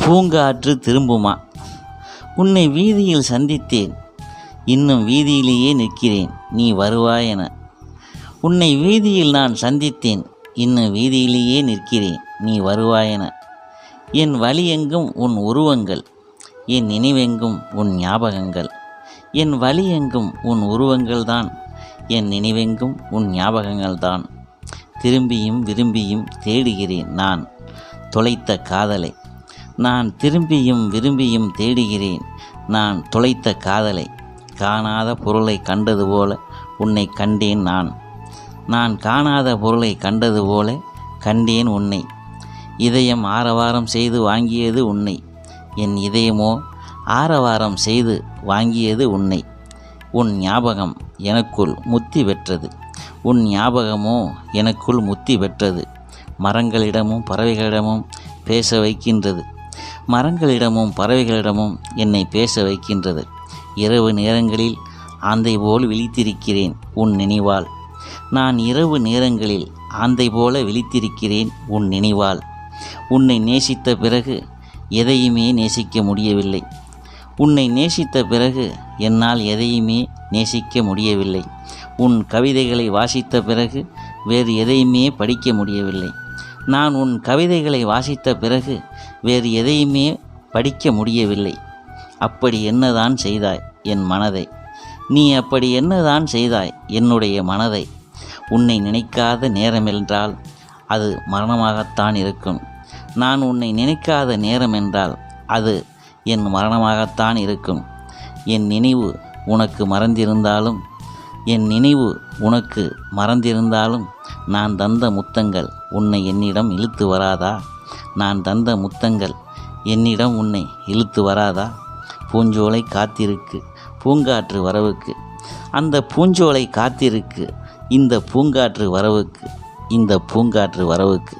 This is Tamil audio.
பூங்காற்று திரும்புமா? உன்னை வீதியில் சந்தித்தேன். இன்னும் வீதியிலேயே நிற்கிறேன். நீ வருவாய் என. உன்னை வீதியில் நான் சந்தித்தேன். இன்னும் வீதியிலேயே நிற்கிறேன். நீ வருவாய் என. என் வழியெங்கும் உன் உருவங்கள். என் நினைவெங்கும் உன் ஞாபகங்கள். என் வழியெங்கும் உன் உருவங்கள் தான் என் நினைவெங்கும் உன் ஞாபகங்கள் தான் திரும்பியும் விரும்பியும் தேடுகிறேன் நான். தொலைத்த காதலை. நான் திரும்பியும் விரும்பியும் தேடுகிறேன். நான் தொலைத்த காதலை காணாத பொருளை கண்டது போல உன்னை கண்டேன் நான். நான் காணாத பொருளை கண்டது போல கண்டேன் உன்னை. இதயம் ஆரவாரம் செய்து வாங்கியது உன்னை. என் இதயமோ ஆரவாரம் செய்து வாங்கியது உன்னை. உன் ஞாபகம் எனக்குள் முத்தி பெற்றது. உன் ஞாபகமோ எனக்குள் முத்தி பெற்றது. மரங்களிடமும் பறவைகளிடமும் பேச வைக்கின்றது. மரங்களிடமும் பறவைகளிடமும் என்னை பேச வைக்கின்றது. இரவு நேரங்களில் ஆந்தை போல் விழித்திருக்கிறேன் உன் நினைவால். நான் இரவு நேரங்களில் ஆந்தை போல விழித்திருக்கிறேன் உன் நினைவால். உன்னை நேசித்த பிறகு எதையுமே நேசிக்க முடியவில்லை. உன்னை நேசித்த பிறகு என்னால் எதையுமே நேசிக்க முடியவில்லை. உன் கவிதைகளை வாசித்த பிறகு வேறு எதையுமே படிக்க முடியவில்லை. நான் உன் கவிதைகளை வாசித்த பிறகு வேறு எதையுமே படிக்க முடியவில்லை. அப்படி என்னதான் செய்தாய் என் மனதை? நீ அப்படி என்னதான் செய்தாய் என்னுடைய மனதை? உன்னை நினைக்காத நேரமென்றால் அது மரணமாகத்தான் இருக்கும். நான் உன்னை நினைக்காத நேரம் என்றால் அது என் மரணமாகத்தான் இருக்கும். என் நினைவு உனக்கு மறந்திருந்தாலும் என் நினைவு உனக்கு மறந்திருந்தாலும் நான் தந்த முத்தங்கள் உன்னை என்னிடம் இழுத்து வராதா? நான் தந்த முத்தங்கள் என்னிடம் உன்னை இழுத்து வராதா? பூஞ்சோலை காத்திருக்கு பூங்காற்று வரவுக்கு. அந்த பூஞ்சோலை காத்திருக்கு இந்த பூங்காற்று வரவுக்கு இந்த பூங்காற்று வரவுக்கு.